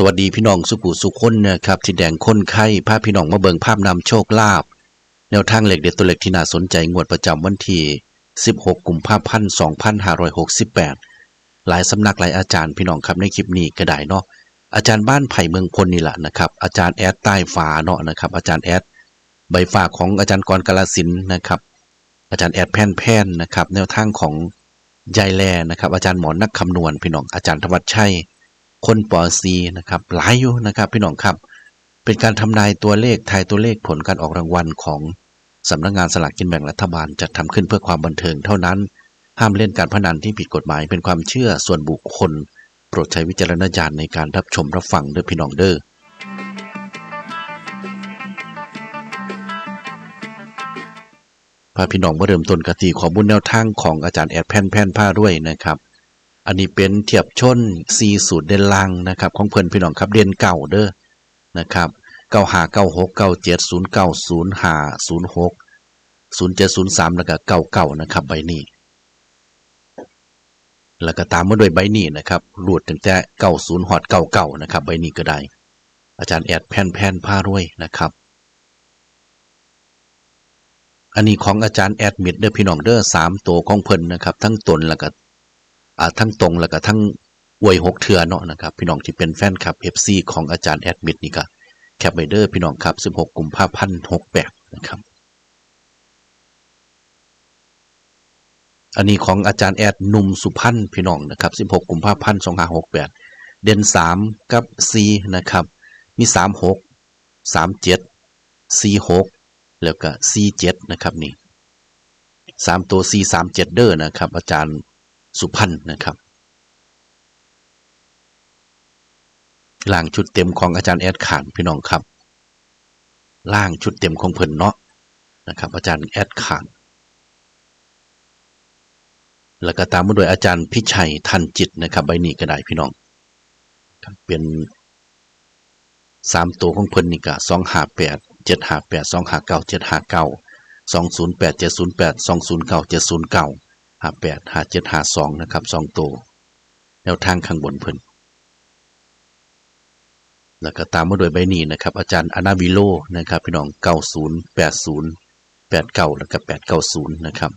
สวัสดีพี่น้องสุขุสุขคนนะครับที่แดงค้นไข้พาพพี่น้องมาเบิงภาพนำโชคลาภแนวทางเหล็กเด็ดตัวเหล็กที่น่าสนใจงวดประจำวันที่ 16 กุมภาพันธ์2568 หลายสำนักหลายอาจารย์พี่น้องครับในคลิปนี้ก็ได้เนาะอาจารย์บ้านไผ่เมืองพลนี่แหละนะครับอาจารย์แอดใต้ฟ้าเนาะนะครับอาจารย์แอดใบฝากของอาจารย์กรกาลสินนะครับอาจารย์แอดแพนแพนนะครับแนวทางของยายแลนะครับอาจารย์หมอนักคำนวณพี่น้องอาจารย์ธวัชชัย คนปอซีนะครับหลายอยู่นะครับพี่น้องครับ เป็นการทำนายตัวเลขทายตัวเลขผลการออกรางวัลของสำนักงานสลากกินแบ่งรัฐบาลจัดทำขึ้นเพื่อความบันเทิงเท่านั้น ห้ามเล่นการพนันที่ผิดกฎหมายเป็นความเชื่อส่วนบุคคล โปรดใช้วิจารณญาณในการรับชมรับฟังด้วยพี่น้องเด้อพาพี่น้องมาเริ่มต้นกติขอบุญแนวทางของอาจารย์แอดแพนแพนผ้าด้วยนะครับ อันนี้เป็นเทียบชนซีสูตรเด่นลังนะครับ ของเพื่อนพี่น้องครับเด่นเก่าเด้อนะครับเก้าหาเก้าหกเก้าเจ็ดศูนย์เก้าศูนย์ห้าศูนย์หกศูนย์เจ็ดศูนย์สามแล้วก็เก้าเก้านะครับใบนี้ แล้วก็ตามมาด้วยใบนี้นะครับหลุดตั้งแต่เก้าศูนย์หอดเก้าเก้านะครับใบนี้ก็ได้ อาจารย์แอดแพนแพนผ้ารวยนะครับ อันนี้ของอาจารย์แอดมิดเด้อพี่น้องเด้อสามตัวของเพิ่นนะครับ ทั้งตนแล้วก็ อ่าทั้งตรงแล้วก็ทั้งอวยหกเทือเนาะนะครับ พี่น้องที่เป็นแฟนคลับ FC ของอาจารย์แอดมิดนี่ก็แคปไบเดอร์พี่น้องครับ 16กุมภาพันธ์68นะครับ อันนี้ของอาจารย์แอดหนุ่มสุพันพี่น้องนะครับ 16กุมภาพันธ์2568 เด่น3 กับ 4 นะครับ มี 36 37 46 แล้วก็ 47 นะครับนี่ 3 ตัว 4 3 7 เด้อนะครับ อาจารย์ สุพรรณนะครับล่างชุดเต็มของอาจารย์แอดขานพี่น้องครับล่างชุดเต็มของเพิ่นเนาะนะครับ อาจารย์แอดขานแล้วก็ตามมาด้วยอาจารย์พิชัยทันจิตนะครับ ใบนี้ก็ได้พี่น้องเป็นสามตัวของเพิ่นนี่ก็สองห้าแปดเจ็ดห้าแปดสองห้าเก้าเจ็ดห้าเก้าสองศูนย์แปดเจ็ดศูนย์แปดสองศูนย์เก้าเจ็ดศูนย์เก้า ห้าแปดห้าเจ็ดห้าสองนะครับสองตัวแนวทางข้างบนเพิ่นแล้วก็ตามมาด้วยใบนี้นะครับ อาจารย์อนาวิโลนะครับพี่น้องเก้าศูนย์แปดศูนย์แปดเก้าแล้วก็แปดเก้าศูนย์นะครับ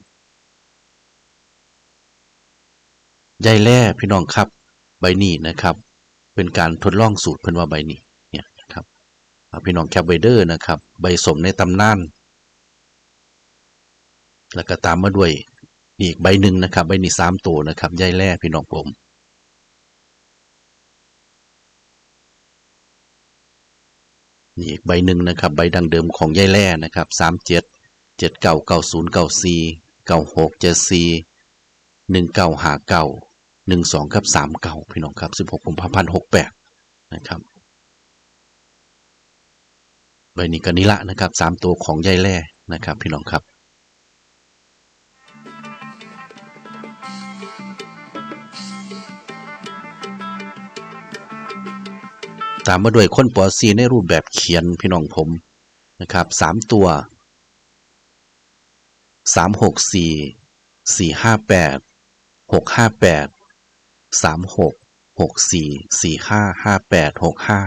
ยายแล่พี่น้องครับ ใบนี้นะครับ เป็นการทดลองสูตรเพิ่นว่าใบนี้เนี่ยนะครับพี่น้องแคปไวเดอร์นะครับ ใบสมในตำนานแล้วก็ตามมาด้วย อีกใบหนึ่งนะครับ ใบนี้สามตัวนะครับยายแร่พี่น้องผมนี่อีกใบหนึ่งนะครับ ใบดังเดิมของยายแร่นะครับสามเจ็ดเจ็ดเก้าเก้าศูนย์เก้าสี่เก้าหกเจ็ดสี่หนึ่งเก้าหาเก้าหนึ่งสองครับสามเก้าพี่น้องครับสิบหกกุมภาพันธ์หกแปดนะครับใบนี้ก็นิละนะครับสามตัวของยายแร่นะครับ พี่น้องครับามมาด้วยคนปอซีในรูปแบบเขียนพี่น้องผมนะครับสามตัวสามหกสี่สี่ห้าแปดหกห้าแปดสามหกหกสี่สี่ห้าห้าแปดหกห้า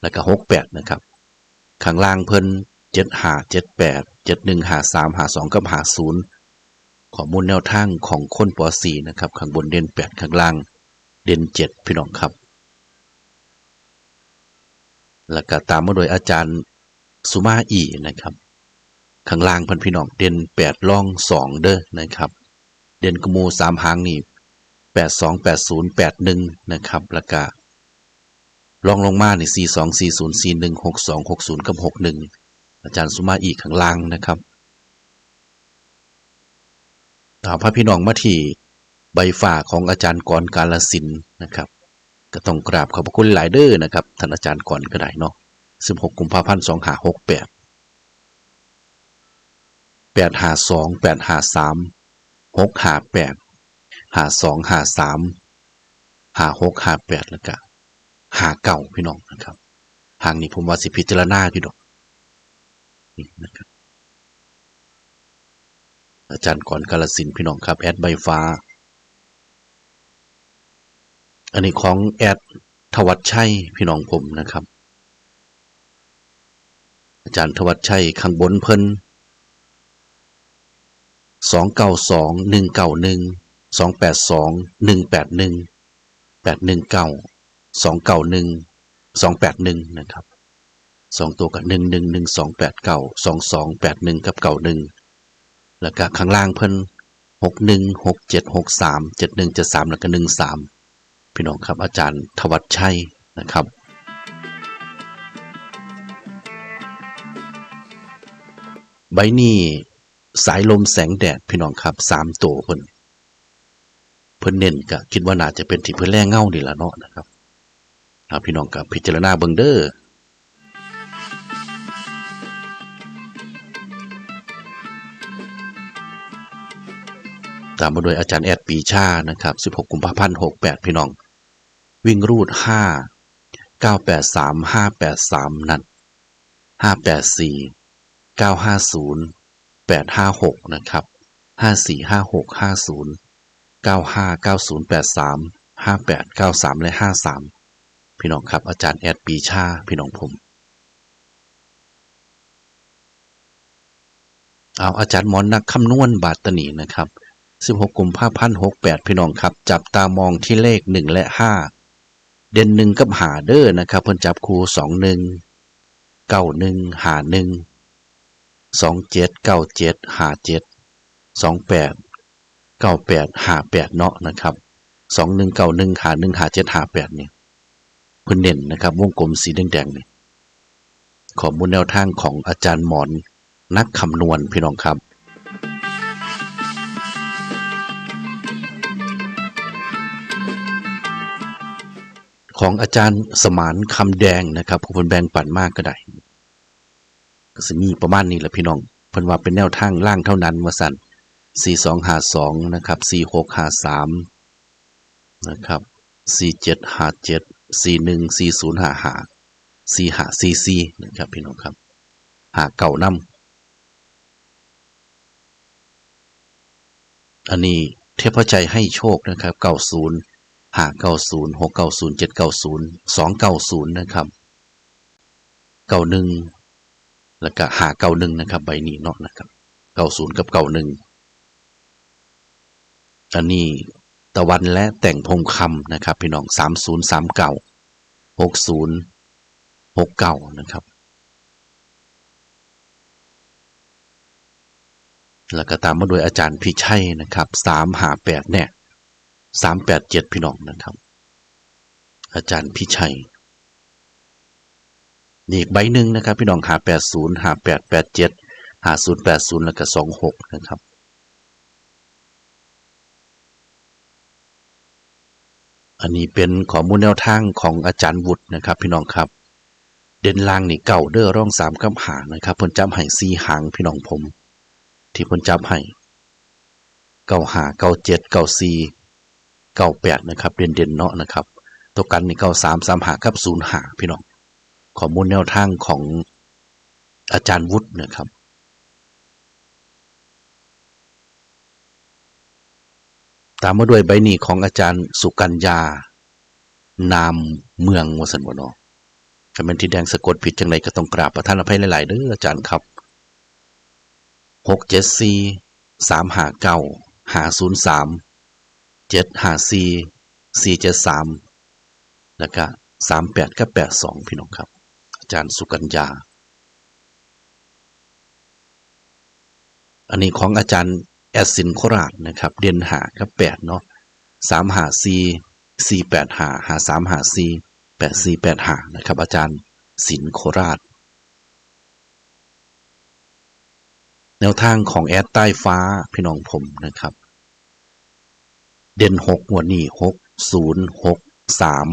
แล้วก็หกแปดนะครับข้างล่างเพิ่นเจ็ดหาเจ็ดแปดเจ็ดหนึ่งหาสามหาสองกับหาศูนย์ข้อมูลแนวทางของคนปอซีนะครับ ข้างบนเด่นแปดข้างล่างเด่นเจ็ดพี่น้องครับ แล้วก็ตามมาโดยอาจารย์สุมาอีนะครับ ข้างล่างพันพี่น้องเด่นแปดล่องสองเด้อนะครับ เด่นกมูสามหางนี่แปดสองแปดศูนย์แปดหนึ่งนะครับ แล้วก็ลองลงมาในสี่สองสี่ศูนย์สี่หนึ่งหกสองหกศูนย์กับหกหนึ่งอาจารย์สุมาอีข้างล่างนะครับถามพระพี่น้องมาที่ใบฝ่าของอาจารย์กรกาลสินนะครับ ก็ต้องกราบขอบพระคุณหลายเด้อนะครับท่านอาจารย์ก่อนก็ได้เนาะ16 กุมภาพันธ์2568 852 853 658 52 53 5658แล้วก็59พี่น้องนะครับห่างนี้ผมว่าสิพิจารณาพี่ดอกนี่นะครับอาจารย์ก่อนกาลสินพี่น้องครับ แอดใบฟ้า อันนี้ของแอดทวัชชัยพี่น้องผมนะครับ อาจารย์ทวัชชัยข้างบนเพิ่นสองเก้าสองหนึ่งเก้าหนึ่งสองแปดสองหนึ่งแปดหนึ่งแปดหนึ่งเก้าสองเก้าหนึ่งสองแปดหนึ่งนะครับสองตัวกับหนึ่งหนึ่งหนึ่งสองแปดเก้าสองสองแปดหนึ่งกับเก้าหนึ่งแล้วก็ข้างล่างเพิ่นหกหนึ่งหกเจ็ดหกสามเจ็ดหนึ่งเจ็ดสามแล้วก็หนึ่งสาม พี่น้องครับอาจารย์ทวัชชัยนะครับใบนี้สายลมแสงแดดพี่น้องครับสามตัวเพิ่นเพิ่นเน้นก็คิดว่าน่าจะเป็นที่เพิ่นแร่เงานี่ละเนาะนะครับเอาพี่น้องกับพิจารณาเบิงเดอ้อตามมาโดยอาจารย์แอดปีชานะครับ 16 กุมภาพันธ์ 68 พี่น้อง วิ่งรูด5 983 583นัด584 950 856นะครับ5456 50 95 90 83 58 93และ53พี่น้องครับอาจารย์แอดปีชาพี่น้องผมเอาอาจารย์หมอนนักคำนวณบาตนีนะครับ 16กลุ่มภาพันธ์68พี่น้องครับ จับตามองที่เลข 1 และ 5 เด่นหนึ่งกับหาเด้อนะครับ เพิ่นจับคู่2 1 9 1หนึ่งหา1สองเจ็ดเก้าเจ็ดหาเจ็ดสองแปดเก้าแปดหาแปดเนาะนะครับสองหนึ่งเก้าหนึ่งหาหนึ่งหาเจ็ดหาแปดเนี่ยเพื่นเด่นนะครับ วงกลมสีแดงๆเนี่ยข้อมูลแนวทางของอาจารย์หมอนนักคำนวณพี่น้องครับ ของอาจารย์สมานคำแดงนะครับผู้เพิ่นแบ่งปันมากก็ได้ก็สิมีประมาณนี้แหละพี่น้องเพิ่นว่าเป็นแนวทางล่างเท่านั้นว่าสั่น4252นะครับ4653นะครับ4757 414055 4544นะครับพี่น้องครับหาเก่านำอันนี้เทพใจให้โชคนะครับ90 หา90 690 790 290นย์เจ็ดเก้าศูนย์สองเก้าศูนย์นะครับ91แล้วก็หาเก้าหนึ่งนะครับ ใบนี้เนาะนะครับเก้าศูนย์กับเก้าหนึ่งอันนี้ตะวันและแต่งพงคำนะครับ พี่น้องสามศูนย์สามเก้าหกศูนย์หกเก้านะครับ แล้วก็ตามมาโดยอาจารย์พิชัยนะครับสามหาแปดเนี่ย สามแปดเจ็ดพี่น้องนะครับ อาจารย์พิชัย นี่อีกใบหนึ่งนะครับ พี่น้องหาแปดศูนย์หาแปดแปดเจ็ดหาศูนย์แปดศูนย์แล้วก็สองหกนะครับอันนี้เป็นข้อมูลแนวทางของอาจารย์วุฒินะครับ พี่น้องครับ เด่นลางนี่เก่าเด้อร่องสามกับหานะครับพิ่นจำให้สี่หางพี่น้องผม ที่พิ่นจำให้เก้าหาเก้าเจ็ดเก้าสี่ เก้าแปดนะครับ เด่นเด่นๆเนาะนะครับตัวกันนี่เก้าสามสามหากับศูนย์หาพี่น้องข้อมูลแนวทางของอาจารย์วุฒินะครับตามมาด้วยใบหนีของอาจารย์สุกัญญา นามเมืองวสันวนถ้าเป็นที่แดงสะกดผิดจังไรก็ต้องกราบประท่านอภัยหลายๆเด้ออาจารย์ครับหกเจ็ดสี่สามหาเก้าหาศูนย์สาม เจ็ดหาสี่สี่เจ็ดสามแล้วก็สามแปดกับแปดสองพี่น้องครับ อาจารย์สุกัญญา อันนี้ของอาจารย์แอดสินโคราชนะครับ เด่นหากับแปดเนาะสามหาสี่สี่แปดหาหาสามหาสี่แปดสี่แปดหานะครับ อาจารย์สินโคราช แนวทางของแอดใต้ฟ้าพี่น้องผมนะครับ เด่นหกหัวดนี้หกศูนย์หกสาม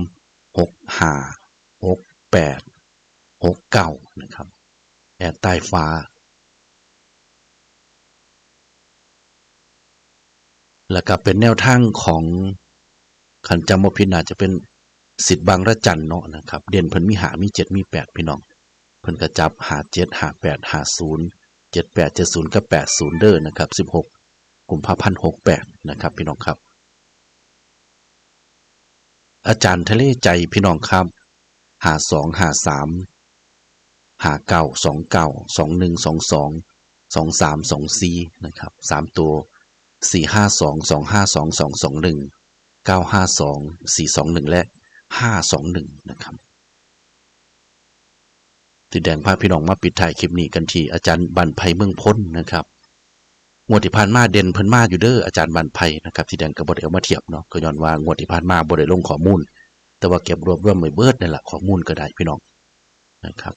หกห้าหกแปดหกเก้านะครับแอดใต้ฟ้า แล้วก็เป็นแนวทางของขันจำว่าพินาจะเป็นสิทธิ์บางระจันเนาะนะครับ เด่นเพิ่นมีหามีเจ็ดมีแปดพี่น้อง เพิ่นกระจับหาเจ็ดหาแปดหาศูนย์เจ็ดแปดเจ็ดศูนย์กับแปดศูนย์เด้อนะครับสิบหกกลุ่มภาพันหกแปดนะครับ พี่น้องครับ อาจารย์ทะเลใจพี่น้องครับหาสองหาสามหาเก้าสองเก้าสองหนึ่งสองสองสองสามสองสี่นะครับสามตัวสี่ห้าสองสองห้าสองสองสองหนึ่งเก้าห้าสองสี่สองหนึ่งและห้าสองหนึ่งนะครับติดแดงพาพี่น้องมาปิดท้ายคลิปนี้กันทีอาจารย์บันไพเมืองพ้นนะครับ งวดที่ผ่านมาเด่นเพิ่นมาอยู่เด้ออาจารย์บันไพนะครับที่แดงก็บ่ได้เอามาเทียบเนาะก็ย้อนว่างวดที่ผ่านมาบ่ได้ลงข้อมูล แต่ว่าเก็บรวบรวมไว้เบิดนั่นแหละข้อมูลก็ได้พี่น้องนะครับ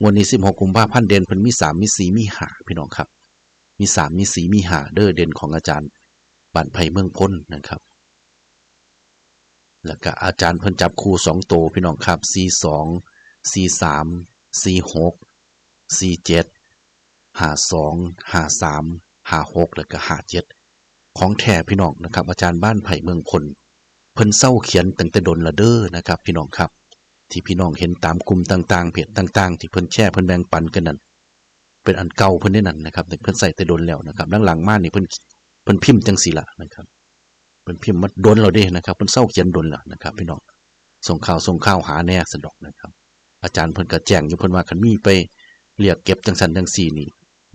งวดนี้16กุมภาพันธ์เด่นเพิ่นมี3มี4มี5พี่น้องครับ มี3มี4มี5เด้อเด่นของอาจารย์บันไพเมืองพ้นนะครับแล้วก็อาจารย์เพิ่นจับคู่2โตวพี่น้องครับ42 43 46 47หกซีเจ็ดห่าสองหาสาม หาหกแล้วก็หาเจ็ดของแท้พี่น้องนะครับ อาจารย์บ้านไผ่เมืองพลเพิ่นเศร้าเขียนตั้งแต่ดนละเด้อนะครับ พี่น้องครับ ที่พี่น้องเห็นตามกลุ่มต่างๆเพจต่างๆ ที่เพิ่นแชร์เพิ่นแบ่งปันกันนั่นเป็นอันเก่าเพิ่นได้นั่นนะครับแต่เพิ่นใส่แต่ดนแล้วนะครับหลังๆมานี่เพิ่นเพิ่นพิมพ์จังสีละนะครับเพิ่นพิมพ์มาดนเราเด้นะครับเพิ่นเศร้าเขียนดนล้วนะครับ พี่น้องส่งข่าวส่งข่าวหาแน่สะดอกนะครับ อาจารย์เพิ่นก็แจ้งอยู่เพิ่นว่าคันมีไปเรียกเก็บจังสันจังสี่นี่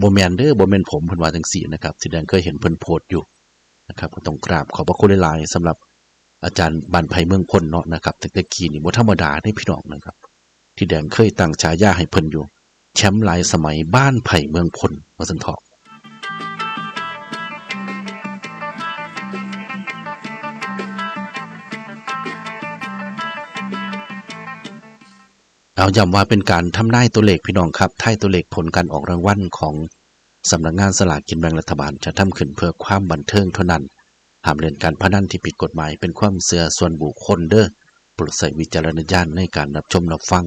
บ่แมนเด้อบ่แมนผมเพิ่นว่าจังสี่นะครับที่แดงเคยเห็นเพิ่นโพสต์อยู่นะครับก็ต้องกราบขอบพระคุณหลายๆสำหรับอาจารย์บันไพเมืองพนเนาะนะครับตั้งแต่กี้นี่บ่ธรรมดาได้พี่น้องนะครับ ที่แดงเคยตั้งฉายาให้เพิ่นอยู่ แชมป์หลายสมัยบ้านไผ่เมืองพลว่าสันทอก เอาย้ำว่าเป็นการทำนายตัวเลขพี่น้องครับทายตัวเลขผลการออกรางวัลของสำนักงานสลากกินแบ่งรัฐบาลจะทำขึ้นเพื่อความบันเทิงเท่านั้นห้ามเล่นการพนันที่ผิดกฎหมายเป็นความเสื่อส่วนบุคคลเด้อโปรดใส่วิจารณญาณในการรับชมรับฟัง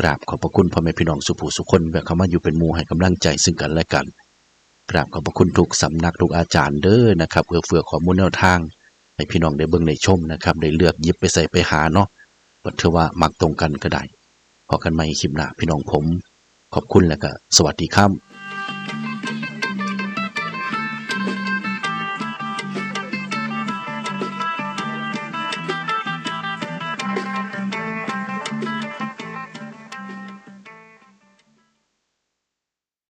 กราบขอบพระคุณพ่อแม่พี่น้องสุภูสุคนแบบเข้ามาอยู่เป็นมูให้กำลังใจซึ่งกันและกัน กราบขอบพระคุณทุกสำนักทุกอาจารย์เด้อนะครับเพื่อเฟื่อข้อมูลแนวทางให้พี่น้องได้เบิ่งได้ชมนะครับได้เลือกยิบไปใส่ไปหาเนาะว่าเธอว่ามักตรงกันก็ได้ พอกันใหม่คลิปหน้าพี่น้องผม ขอบคุณแล้วก็สวัสดีครับ